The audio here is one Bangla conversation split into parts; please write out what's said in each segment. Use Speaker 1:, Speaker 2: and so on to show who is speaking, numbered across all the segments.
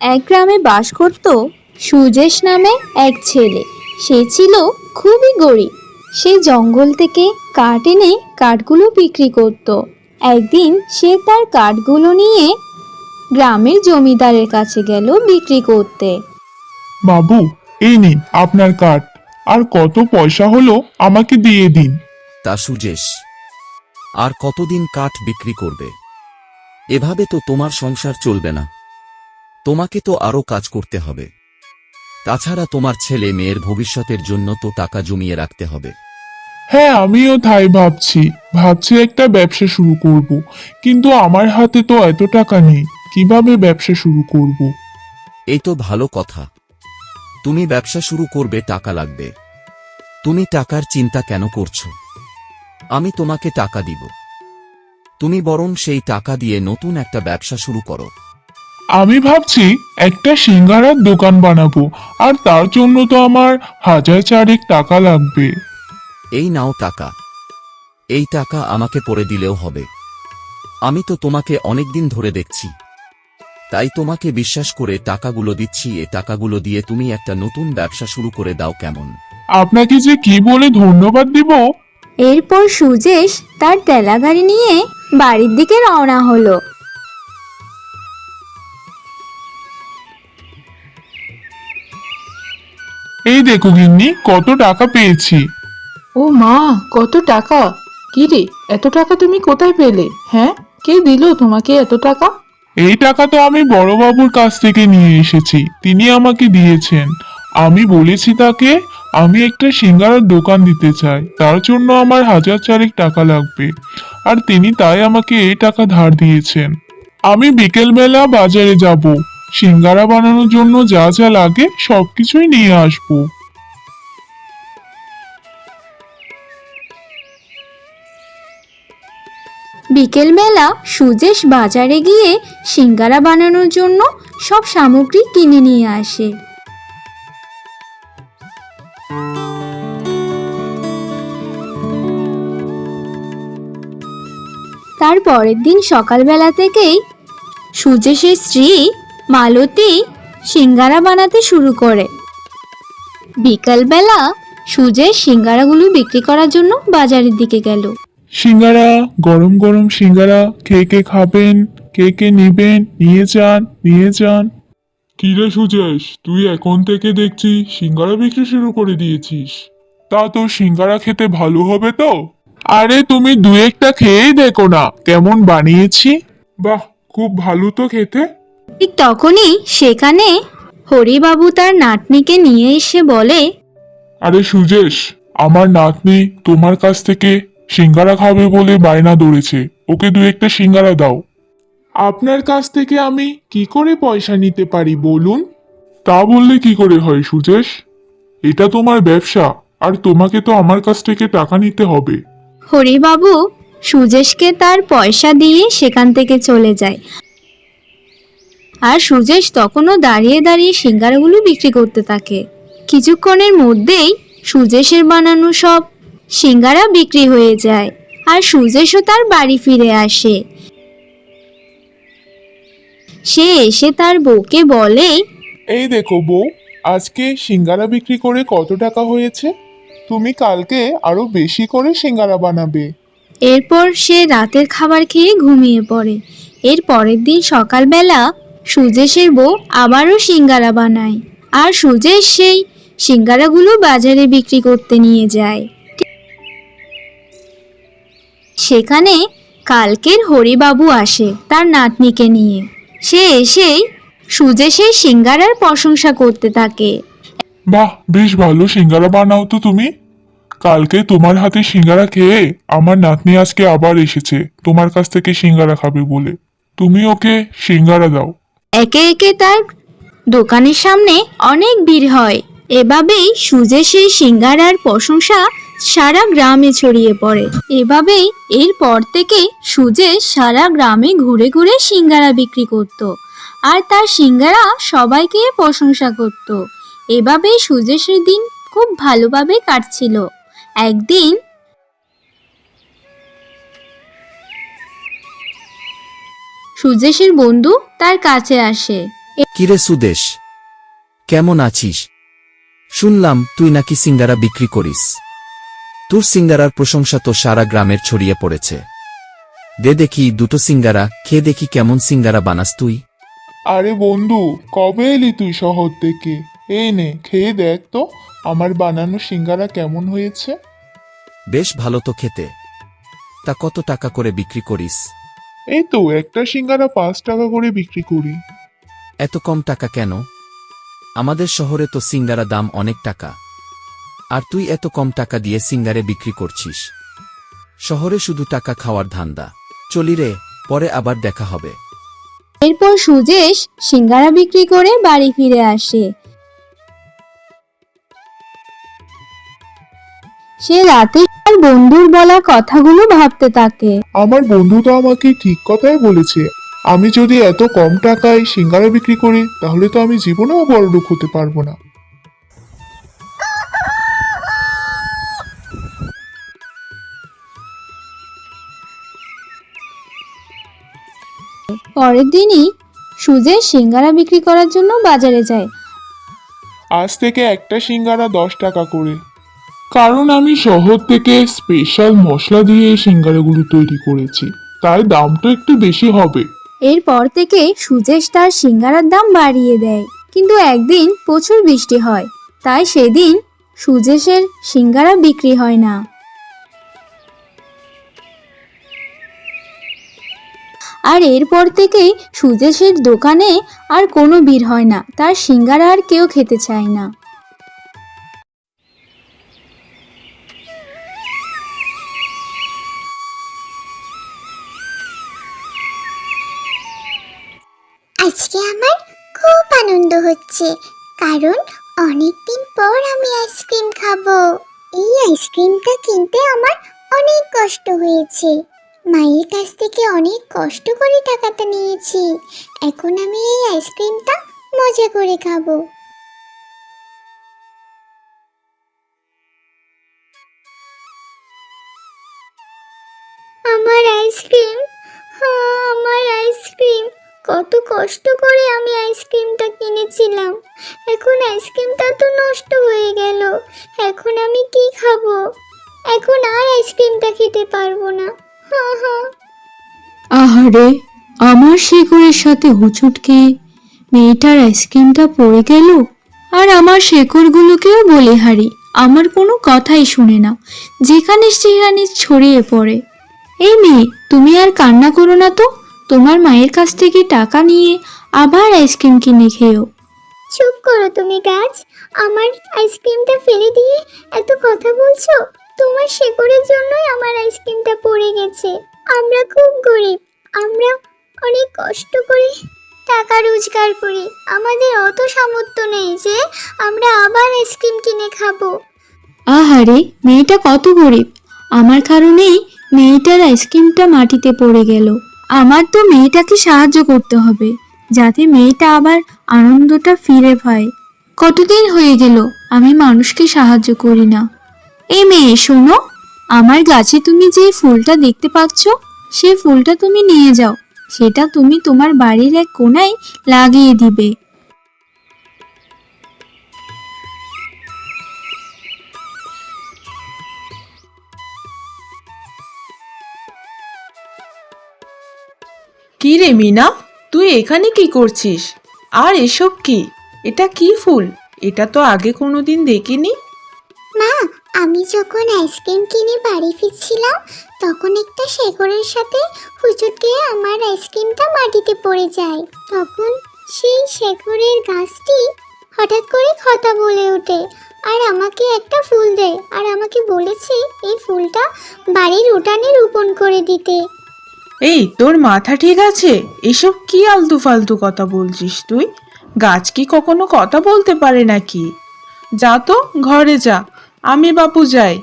Speaker 1: এক গ্রামে বাস করত সুজেশ নামে এক ছেলে। সে ছিল খুবই গরিব। সে জঙ্গল থেকে কাঠ এনে কাঠগুলো বিক্রি করত। একদিন সে তার কাঠগুলো নিয়ে গ্রামের জমিদারের কাছে গেল বিক্রি করতে।
Speaker 2: বাবু এই নিন আপনার কাঠ। আর কত পয়সা হলো আমাকে দিয়ে দিন।
Speaker 3: তা সুজেশ আর কতদিন কাঠ বিক্রি করবে? এভাবে তো তোমার সংসার চলবে না। তোমাকে তো আরও কাজ করতে হবে। তাছাড়া তোমার ছেলে মেয়ের ভবিষ্যতের জন্য তো টাকা জমিয়ে রাখতে হবে।
Speaker 2: হ্যাঁ আমিও তাই ভাবছি। ভাবছি একটা ব্যবসা শুরু করব। কিন্তু আমার হাতে তো এত টাকা নেই। কীভাবে ব্যবসা শুরু করব?
Speaker 3: এই তো ভালো কথা। তুমি ব্যবসা শুরু করবে টাকা লাগবে। তুমি টাকার চিন্তা কেন করছ? আমি তোমাকে টাকা দিব। তুমি বরং সেই টাকা দিয়ে নতুন একটা ব্যবসা শুরু করো।
Speaker 2: আমি ভাবছি একটা সিঙ্গারার দোকান বানাবো আর তার জন্য তো আমার হাজার চারেক টাকা লাগবে।
Speaker 3: এই নাও টাকা। এই টাকা আমাকে পরে দিলেও হবে। আমি তো তোমাকে অনেকদিন ধরে দেখছি। তাই তোমাকে বিশ্বাস করে টাকাগুলো দিচ্ছি এ টাকাগুলো দিয়ে তুমি একটা নতুন ব্যবসা শুরু করে দাও কেমন।
Speaker 2: আপনাকে যে কি বলে ধন্যবাদ দিব?
Speaker 1: এরপর সুজেশ তার টেলা গাড়ি নিয়ে বাড়ির দিকে রওনা হলো।
Speaker 2: দেখো গিন্নি কত টাকা পেয়েছি।
Speaker 4: ও মা কত টাকা? কি রে এত টাকা তুমি কোথায় পেলে? হ্যাঁ কে দিল তোমাকে এত টাকা?
Speaker 2: এই টাকা তো আমি বড়বাবুর কাছ থেকে নিয়ে এসেছি তিনি আমাকে দিয়েছেন। আমি বলেছি তাকে আমি একটা সিঙ্গারার দোকান দিতে চাই তার জন্য আমার হাজার চারেক টাকা লাগবে। আর তিনি তাই আমাকে এই টাকা ধার দিয়েছেন। আমি বিকেলবেলা বাজারে যাব সিঙ্গারা বানানোর জন্য যা যা লাগে সবকিছুই নিয়ে আসব।
Speaker 1: বিকেলবেলা সুজেশ বাজারে গিয়ে সিঙ্গারা বানানোর জন্য সব সামগ্রী কিনে নিয়ে আসে। তার পরের দিন সকালবেলা থেকেই সুজেশের স্ত্রী মালতী সিঙ্গারা বানাতে শুরু করে। বিকালবেলা সুজেশ সিঙ্গারাগুলো বিক্রি করার জন্য বাজারের দিকে গেল।
Speaker 2: সিঙ্গারা গরম গরম সিঙ্গারা। কে কে খাবেন কে কে নিবেন নিয়ে যান নিয়ে যান। কিরে সুজেশ তুই এখন থেকে দেখছি সিঙ্গারা বিক্রি শুরু করে দিয়েছিস। তা তো সিঙ্গারা খেতে ভালো হবে তো? আরে তুমি দু একটা খেয়েই দেখো না কেমন বানিয়েছি। বাহ খুব ভালো তো খেতে।
Speaker 1: ঠিক তখনই সেখানে হরিবাবু তার নাতনিকে নিয়ে এসে বলে
Speaker 2: আরে সুজেশ আমার নাতনি তোমার কাছ থেকে সিঙ্গারা খাবে বলে বায়না ধরেছে। ওকে দু একটা সিঙ্গারা দাও। আপনার কাছ থেকে আমি কি করে পয়সা নিতে পারি বলুন? তা বললে কি করে হয় সুজেশ? এটা তোমার ব্যবসা আর তোমাকে তো আমার কাছ থেকে টাকা নিতে হবে।
Speaker 1: হরিবাবু সুজেশকে তার পয়সা দিয়ে সেখান থেকে চলে যায়। আর সুজেশ তখনও দাঁড়িয়ে দাঁড়িয়ে সিঙ্গারাগুলো বিক্রি করতে থাকে। কিছুক্ষণের মধ্যেই সুজেশের বানানো সব সিঙ্গারা বিক্রি হয়ে যায় আর সুজেশও তার বাড়ি ফিরে আসে। সে এসে তার বউকে বলে
Speaker 2: এই দেখো বউ আজকে সিঙ্গারা বিক্রি করে কত টাকা হয়েছে? তুমি কালকে আরও বেশি করে সিঙ্গারা বানাবে।
Speaker 1: এরপর সে রাতের খাবার খেয়ে ঘুমিয়ে পড়ে। এর পরের দিন সকালবেলা সুজেশের বউ আবারও সিঙ্গারা বানায়। আর সুজেশ সেই সিঙ্গারাগুলো বাজারে বিক্রি করতে নিয়ে যায়। সেখানে কালকের হরিবাবু আসে তার নাতনিকে নিয়ে। সে এসেই সুজে সেই সিঙ্গারার প্রশংসা করতে থাকে।
Speaker 2: বাহ বেশ ভালো সিঙ্গারা বানাও তো তুমি। কালকে তোমার হাতে সিঙ্গারা খেয়ে আমার নাতনি আজকে আবার এসেছে তোমার কাছ থেকে সিঙ্গারা খাবে বলে। তুমি ওকে সিঙ্গারা দাও।
Speaker 1: একে একে তার দোকানের সামনে অনেক ভিড় হয়। এভাবেই সুজে সেই সিঙ্গারার প্রশংসা সারা গ্রামে ছড়িয়ে পড়ে। এভাবেই এরপর থেকে সুজেশ সারা গ্রামে ঘুরে ঘুরে সিঙ্গারা বিক্রি করত। আর তার সিঙ্গারা সবাইকে প্রশংসা করত। এভাবেই সুজেশের দিন খুব ভালোভাবে কাটছিল। একদিন সুজেশের বন্ধু তার কাছে আসে।
Speaker 3: কিরে সুদেশ, কেমন আছিস? শুনলাম তুই নাকি সিঙ্গারা বিক্রি করিস। তোর সিঙ্গারার প্রশংসা তো সারা গ্রামের ছড়িয়ে পড়েছে। দে দেখি দুটো সিঙ্গারা খেয়ে দেখি কেমন সিঙ্গারা বানাস তুই।
Speaker 2: আরে বন্ধু কবে এলি তুই শহর থেকে? এই নে খেয়ে দেখ তো আমার বানানো সিঙ্গারা কেমন হয়েছে?
Speaker 3: বেশ ভালো তো খেতে। তা কত টাকা করে বিক্রি করিস?
Speaker 2: এই তো একটা সিঙ্গারা পাঁচ টাকা করে বিক্রি করি।
Speaker 3: এত কম টাকা কেন? আমাদের শহরে তো সিঙ্গারা দাম অনেক টাকা। আর তুই এত কম টাকা দিয়ে সিঙ্গারে বিক্রি করছিস। শহরে শুধু টাকা খাওয়ার ধান্দা। চলি রে পরে আবার দেখা হবে।
Speaker 1: এরপর সুজেশ সিঙ্গারা বিক্রি করে বাড়ি ফিরে আসে। সে রাতে তার বন্ধুর বলা কথাগুলো ভাবতে থাকে।
Speaker 2: আমার বন্ধু তো আমাকে ঠিক কথাই বলেছে। আমি যদি এত কম টাকায় সিঙ্গারা বিক্রি করি তাহলে তো আমি জীবনেও বড়লোক হতে পারব না।
Speaker 1: পরের দিনই সুজেশ সিঙ্গারা বিক্রি করার জন্য বাজারে যায়।
Speaker 2: আজ থেকে একটা সিঙ্গারা দশ টাকা করে। কারণ আমি শহর থেকে স্পেশাল মশলা দিয়ে এই সিঙ্গারাগুলো তৈরি করেছি। তাই দামটা একটু বেশি হবে।
Speaker 1: এরপর থেকে সুজেশ তার সিঙ্গারার দাম বাড়িয়ে দেয়। কিন্তু একদিন প্রচুর বৃষ্টি হয়। তাই সেদিন সুজেশের সিঙ্গারা বিক্রি হয় না। আর এরপর থেকেই সুজেশের দোকানে আর কোনো ভিড় হয় না। তার সিঙ্গারা আর কেউ খেতে চায় না।
Speaker 5: আজকে আমার খুব আনন্দ হচ্ছে, কারণ অনেক দিন পর আমি আইসক্রিম খাব। এই আইসক্রিমটা কিনতে আমার অনেক কষ্ট হয়েছে। মায়ের কাছ থেকে অনেক কষ্ট করে টাকাটা নিয়েছি। এখন আমি এই আইসক্রিমটা মজা করে খাব। আমার আইসক্রিম? হ্যাঁ আমার আইসক্রিম। কত কষ্ট করে আমি আইসক্রিমটা কিনেছিলাম। এখন আইসক্রিমটা তো নষ্ট হয়ে গেল। এখন আমি কি খাব? এখন আর আইসক্রিমটা খেতে পারব না।
Speaker 1: আহারে, আমার শেকড়ের সাথে হুচুট খেয়ে মেয়েটার আইসক্রিমটা পড়ে গেল? আর আমার শেকড়গুলোকেও বলে হারি, আমার কোনো কথাই শুনে না, যেখানে সেখানে ছড়িয়ে পড়ে। এই মেয়ে, তুমি আর কান্না করো না তো, তোমার মায়ের কাছ থেকে টাকা নিয়ে আবার আইসক্রিম কিনে খেয়েও।
Speaker 5: চুপ করো তুমি, গাছ। আমার আইসক্রিমটা ফেলে দিয়ে এত কথা বলছো? তোমার শেকড়ের জন্যই আমার আইসক্রিমটা পড়ে গেছে। আমরা খুব গরিব। আমরা অনেক কষ্ট করে টাকা রোজগার করি। আমাদের অত সামর্থ্য নেই যে আমরা আবার আইসক্রিম কিনে খাব।
Speaker 1: আহারে, মেয়েটা কত গরিব। আমার কারণেই মেয়েটার আইসক্রিমটা মাটিতে পড়ে গেল। আমার তো মেয়েটাকে সাহায্য করতে হবে, যাতে মেয়েটা আবার আনন্দটা ফিরে পায়। কতদিন হয়ে গেল, আমি মানুষকে সাহায্য করি না। এই মেয়ে শোনো। আমার গাছে তুমি যে ফুলটা দেখতে পাচ্ছ সে ফুলটা তুমি নিয়ে যাও। সেটা তুমি তোমার বাড়ির এক কোনায় লাগিয়ে দিবে।
Speaker 4: কি রে মিনা তুই এখানে কি করছিস? আর এসব কি? এটা কি ফুল? এটা তো আগে কোনোদিন দেখিনি।
Speaker 5: মা আমি যখন আইসক্রিম কিনে বাড়ি ফিরছিলাম, তখন একটা শেকড়ের সাথে হুচুট গিয়ে আমার আইসক্রিমটা মাটিতে পড়ে যায়। তখন সেই শেকড়ের গাছটি হঠাৎ করে কথা বলে ওঠে, আর আমাকে একটা ফুল দেয় আর আমাকে বলেছে, এই ফুলটা বাড়ির উঠানে রোপণ করে দিতে।
Speaker 4: এই, তোর মাথা ঠিক আছে? এসব কি আলতু ফালতু কথা বলছিস তুই? গাছ কি কখনো কথা বলতে পারে নাকি? যা তো, ঘরে যা। আমি বাপু যাই।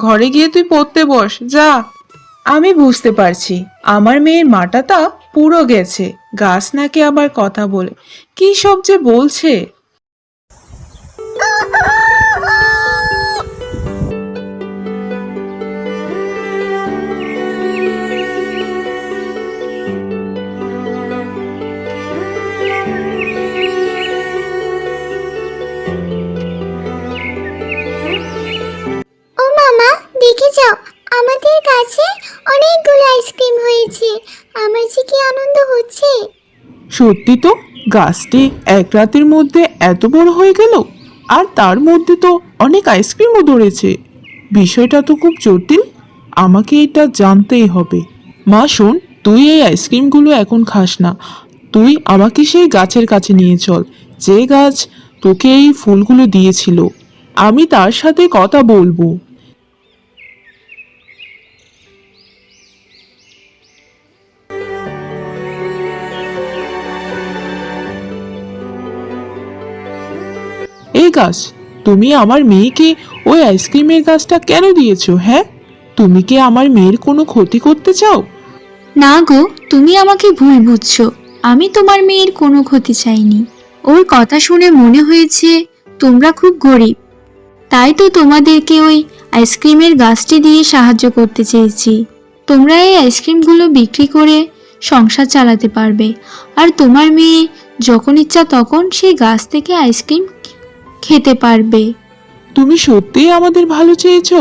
Speaker 4: ঘরে গিয়ে তুই পড়তে বস, যা। আমি বুঝতে পারছি, আমার মেয়ের মাটাটা পুরো গেছে। গাছ নাকি আবার কথা বলে। কি সব যে বলছে? দেখে যাও, আমাদের কাছে অনেকগুলো আইসক্রিম হয়েছে।
Speaker 5: আমার যে কি আনন্দ হচ্ছে।
Speaker 4: সত্যি তো, গাছটি এক রাতের মধ্যে এত বড় হয়ে গেল, আর তার মধ্যে তো অনেক আইসক্রিমও ধরেছে। বিষয়টা তো খুব জটিল, আমাকে এটা জানতেই হবে। মা, শোন, তুই এই আইসক্রিমগুলো এখন খাস না। তুই আমাকে সেই গাছের কাছে নিয়ে চল, যে গাছ তোকে এই ফুলগুলো দিয়েছিল। আমি তার সাথে কথা বলব। এই গাছ, তুমি আমার মেয়েকে ওই আইসক্রিমের গাছটা কেন দিয়েছ হ্যাঁ? তুমি কি আমার মেয়ের কোনো ক্ষতি করতে চাও?
Speaker 1: না গো, তুমি আমাকে ভুল বুঝছ। আমি তোমার মেয়ের কোনো ক্ষতি চাইনি। ওর কথা শুনে মনে হয়েছে তোমরা খুব গরিব। তাই তো তোমাদেরকে ওই আইসক্রিমের গাছটি দিয়ে সাহায্য করতে চেয়েছি। তোমরা এই আইসক্রিমগুলো বিক্রি করে সংসার চালাতে পারবে। আর তোমার মেয়ে যখন ইচ্ছা তখন সেই গাছ থেকে আইসক্রিম খেতে পারবে।
Speaker 4: তুমি সত্যিই আমাদের ভালো চেয়েছ?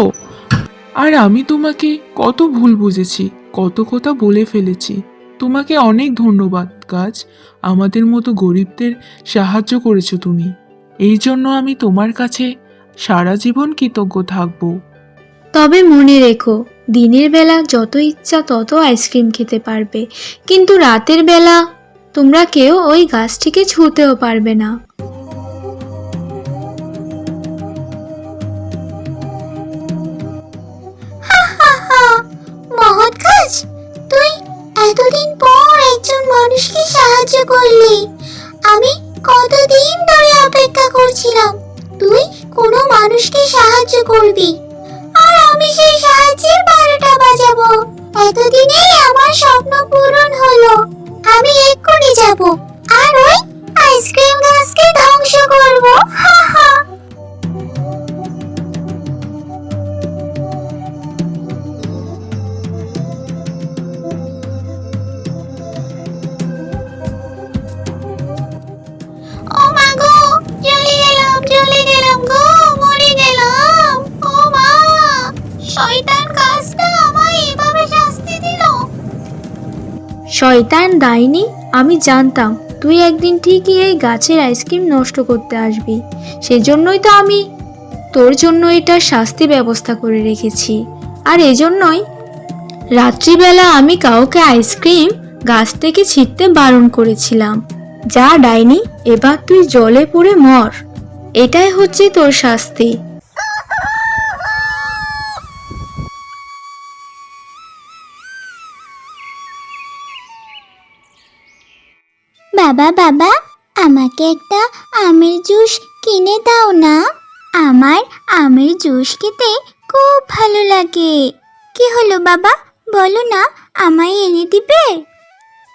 Speaker 4: আর আমি তোমাকে কত ভুল বুঝেছি কত কথা বলে ফেলেছি। তোমাকে অনেক ধন্যবাদ গাছ। আমাদের মতো গরিবদের সাহায্য করেছ তুমি। এই জন্য আমি তোমার কাছে সারা জীবন কৃতজ্ঞ থাকব।
Speaker 1: তবে মনে রেখো দিনের বেলা যত ইচ্ছা তত আইসক্রিম খেতে পারবে। কিন্তু রাতের বেলা তোমরা কেউ ওই গাছটিকে ছুঁতেও পারবে না।
Speaker 5: এতদিন পর একজন মানুষকে সাহায্য করলি। আমি কতদিন ধরে অপেক্ষা করছিলাম, তুই কোনো মানুষকে সাহায্য করবি। আর আমি সেই সাহায্যের বারোটা বাজাবো। এতদিনেই আমার স্বপ্ন পূরণ হলো। আমি এক্ষুনি যাব। আর ওই আইসক্রিম গাছকে ধ্বংস করব। শয়তান
Speaker 1: ডাইনি, আমি জানতাম তুই একদিন ঠিকই এই গাছের আইসক্রিম নষ্ট করতে আসবি। সেজন্যই তো আমি তোর জন্য এটা শাস্তি ব্যবস্থা করে রেখেছি। আর এজন্যই রাত্রিবেলা আমি কাউকে আইসক্রিম গাছ থেকে ছিটতে বারণ করেছিলাম। যা ডাইনি, এবার তুই জলে পড়ে মর। এটাই হচ্ছে তোর শাস্তি।
Speaker 5: বাবা বাবা, আমাকে একটা আমের জুস কিনে দাও না। আমার আমের জুস খেতে খুব ভালো লাগে। কি হলো বাবা? বলো না, আমায় এনে দিবে?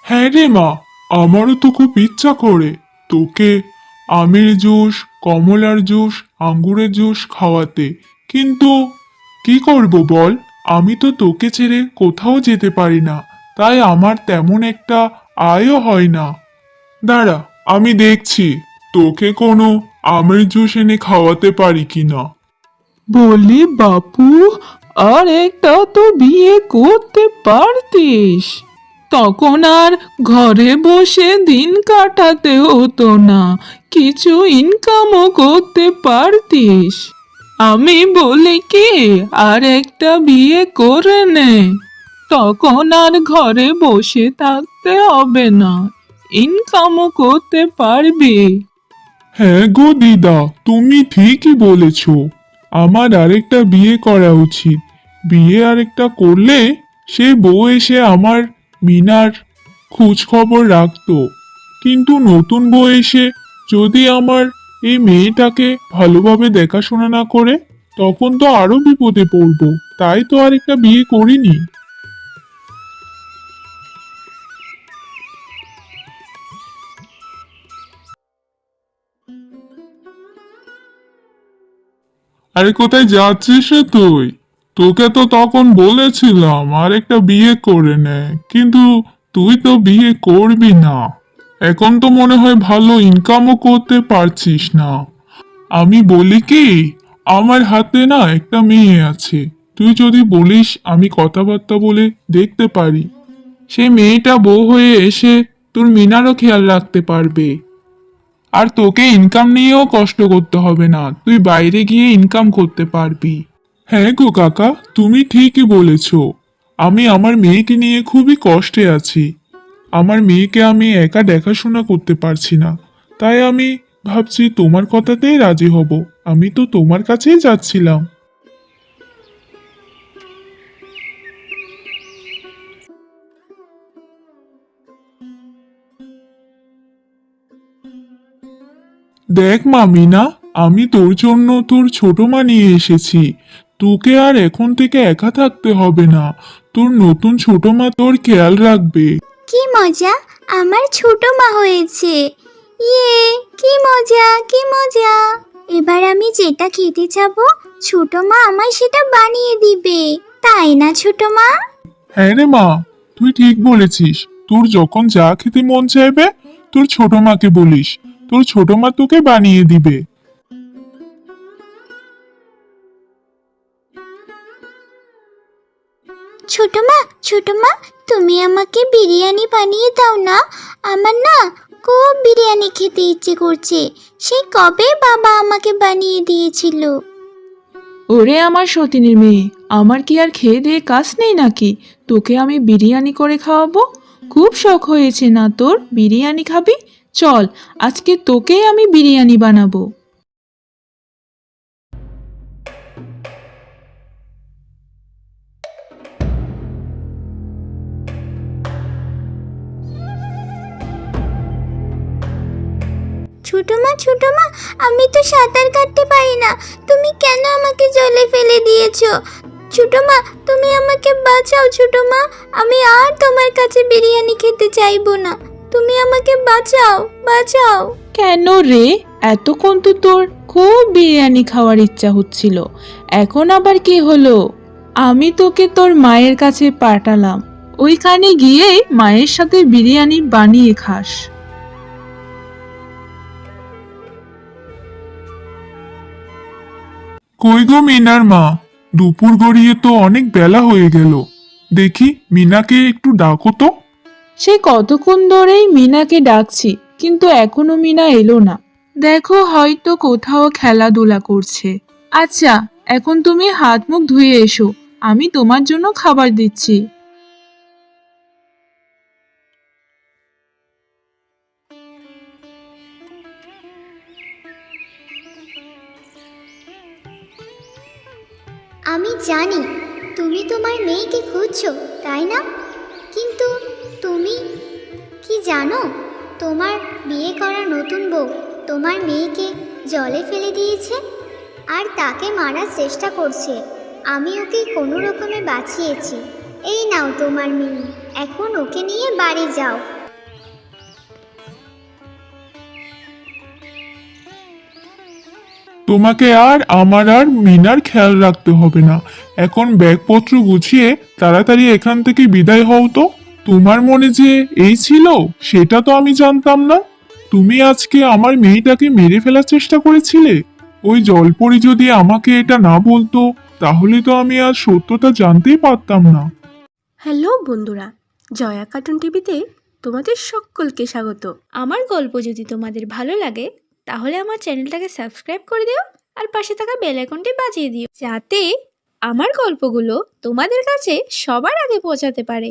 Speaker 2: হ্যাঁ রে মা, আমারও তো খুব ইচ্ছা করে। তোকে আমের জুস, কমলার জুস, আঙ্গুরের জুস খাওয়াতে। কিন্তু কি করব বল? আমি তো তোকে ছেড়ে কোথাও যেতে পারি না। তাই আমার তেমন একটা আয়ও হয় না। দাঁড়া, আমি দেখছি। তোকে কোনো আমের জুস এনে খাওয়াতে পারি কিনা
Speaker 4: বলি, বাপু, আর একটা তো বিয়ে করতে পারতিস। তখন আর ঘরে বসে দিন কাটাতে হতো না। কিছু ইনকামও করতে পারতিস। আমি বলি কি, আর একটা বিয়ে করে নে। তখন আর ঘরে বসে থাকতে হবে না। ইনকামও করতে পারবি।
Speaker 2: হ্যাঁ গো দিদা, তুমি ঠিকই বলেছ। আমার আরেকটা বিয়ে করা উচিত। বিয়ে আরেকটা করলে সে বউ এসে আমার মিনার খোঁজ খবর রাখতো। কিন্তু নতুন বউ এসে যদি আমার এই মেয়েটাকে ভালোভাবে দেখাশোনা না করে, তখন তো আরও বিপদে পড়ব। তাই তো আরেকটা বিয়ে করিনি। আরে কোথায় যাচ্ছিস তুই? তোকে তো তখন বলেছিলাম, আর একটা বিয়ে করে নে। কিন্তু তুই তো বিয়ে করবি না। এখন তো মনে হয় ভালো ইনকামও করতে পারছিস না। আমি বলি কি, আমার হাতে না একটা মেয়ে আছে। তুই যদি বলিস আমি কথাবার্তা বলে দেখতে পারি। সে মেয়েটা বউ হয়ে এসে তোর মিনারও খেয়াল রাখতে পারবে। আর তোকে ইনকাম নিয়েও কষ্ট করতে হবে না। তুই বাইরে গিয়ে ইনকাম করতে পারবি। হ্যাঁ গো কাকা, তুমি ঠিকই বলেছ। আমি আমার মেয়েকে নিয়ে খুবই কষ্টে আছি। আমার মেয়েকে আমি একা দেখাশোনা করতে পারছি না। তাই আমি ভাবছি তোমার কথাতেই রাজি হব। আমি তো তোমার কাছেই যাচ্ছিলাম। দেখ মামিনা আমি তোর জন্য তোর ছোট মা নিয়ে এসেছি। তোকে আর এখন থেকে একা থাকতে হবে না। তোর নতুন ছোট মা তোর খেয়াল রাখবে।
Speaker 5: কি মজা আমার ছোট মা হয়েছে। ইয়ে কি মজা কি মজা। এবার আমি যেটা খেতে চাবো ছোট মা আমায় সেটা বানিয়ে দিবে। তাই না ছোট মা?
Speaker 2: হ্যাঁ রে মা তুই ঠিক বলেছিস। তোর যখন যা খেতে মন চাইবে তোর ছোট মাকে বলিস। তোর ছোট মা তোকে বানিয়ে দিবে।
Speaker 5: ছোট মা ছোট মা তুমি আমাকে বিরিয়ানি বানিয়ে দাও না। আমার না খুব বিরিয়ানি খেতে ইচ্ছে করছে। সেই কবে বাবা আমাকে বানিয়ে দিয়েছিল?
Speaker 4: ওরে আমার সতীনের মেয়ে আমার কি আর খেয়ে দিয়ে কাজ নেই নাকি? তোকে আমি বিরিয়ানি করে খাওয়াবো? খুব শখ হয়েছে না তোর? বিরিয়ানি খাবি? চল, আজকে তোকে আমি বিরিয়ানি বানাবো।
Speaker 5: ছোট মা ছোট মা আমি তো সাঁতার কাটতে পারি না। তুমি কেন আমাকে জলে ফেলে দিয়েছ? ছোট মা তুমি আমাকে বাঁচাও ছোট মা আমি আর তোমার কাছে বিরিয়ানি খেতে চাইব না। তুমি আমাকে বাঁচাও বাঁচাও।
Speaker 4: কেন রে? এতক্ষণ তো তোর খুব বিরিয়ানি খাওয়ার ইচ্ছা হচ্ছিল। এখন আবার কি হলো? আমি তোকে তোর মায়ের কাছে পাঠালাম। ওইখানে গিয়ে মায়ের সাথে বিরিয়ানি বানিয়ে খাস।
Speaker 2: কই গো মিনার মা? দুপুর গড়িয়ে তো অনেক বেলা হয়ে গেল। দেখি মিনাকে একটু ডাকো তো।
Speaker 4: সে কতক্ষণ ধরেই মিনাকে ডাকছি, কিন্তু এখনও মিনা এলো না। দেখো হয়তো কোথাও খেলাধুলা করছে। আচ্ছা এখন তুমি হাত মুখ ধুয়ে এসো, আমি তোমার জন্য খাবার দিচ্ছি।
Speaker 5: আমি জানি, তুমি তোমার মেয়েকে খুঁজছো, তাই না? কিন্তু তুমি? কি জানো? তোমার বিয়ে করা নতুন বউ তোমার মেয়েকে জলে ফেলে দিয়েছে আর তাকে মারার চেষ্টা করছে। আমি ওকে কোনো রকমে বাঁচিয়েছি। এই নাও তোমার মেয়ে, এখন ওকে নিয়ে বাড়ি যাও।
Speaker 2: তোমাকে আর আমার আর মিনার খেয়াল রাখতে হবে না। এখন ব্যাগপত্র গুছিয়ে তাড়াতাড়ি এখান থেকে বিদায় হও তো। তোমার মনে যে এই ছিল, সেটা তো আমি জানতাম না। তুমি আজকে আমার মেয়েটাকে মেরে ফেলার চেষ্টা করেছিলে। ওই জলপরি যদি আমাকে এটা না বলতো, তাহলে তো আমি আর সত্যটা জানতেই পারতাম না।
Speaker 6: হ্যালো বন্ধুরা, জয়া কার্টুন টিভিতে তোমাদের সকলকে স্বাগত।
Speaker 1: আমার গল্প যদি তোমাদের ভালো লাগে, তাহলে আমার চ্যানেলটাকে সাবস্ক্রাইব করে দিও আর পাশে থাকা বেল আইকনটি বাজিয়ে দিও, যাতে আমার গল্পগুলো তোমাদের কাছে সবার আগে পৌঁছাতে পারে।